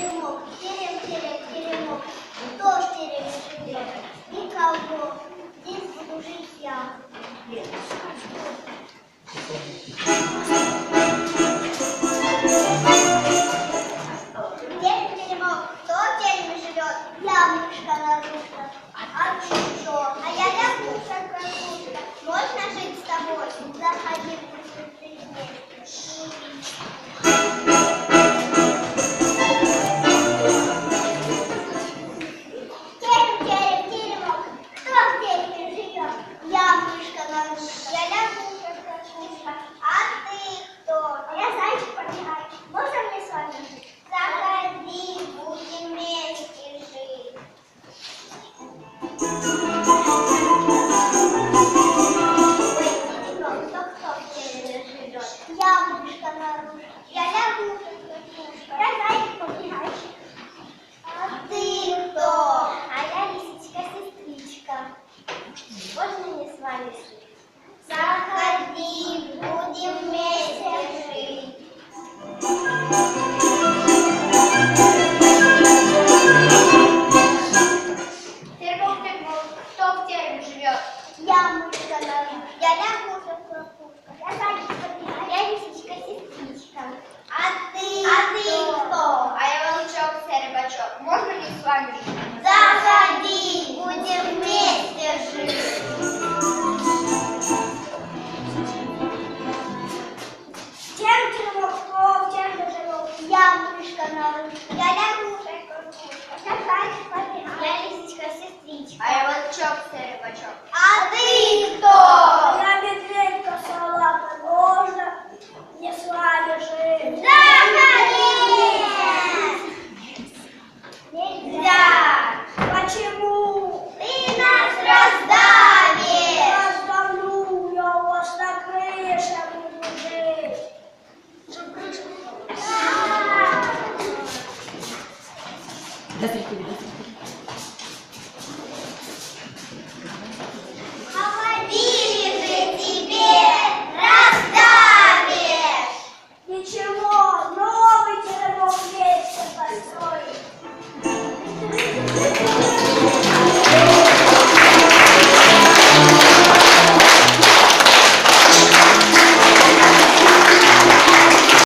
теремок, терем, терем, теремок, кто в тереме живет? Никого, здесь буду жить я. Терем, теремок, кто в тереме живет? Я, мышка, Черепачок, черепачок. А ты кто? Я бідненько салата можна, не славі жити. Да, Нельзя. Почему? Ты нас раздавишь. Раздавлю, я у вас на крыше буду жить. Чтоб крышу... До встречи.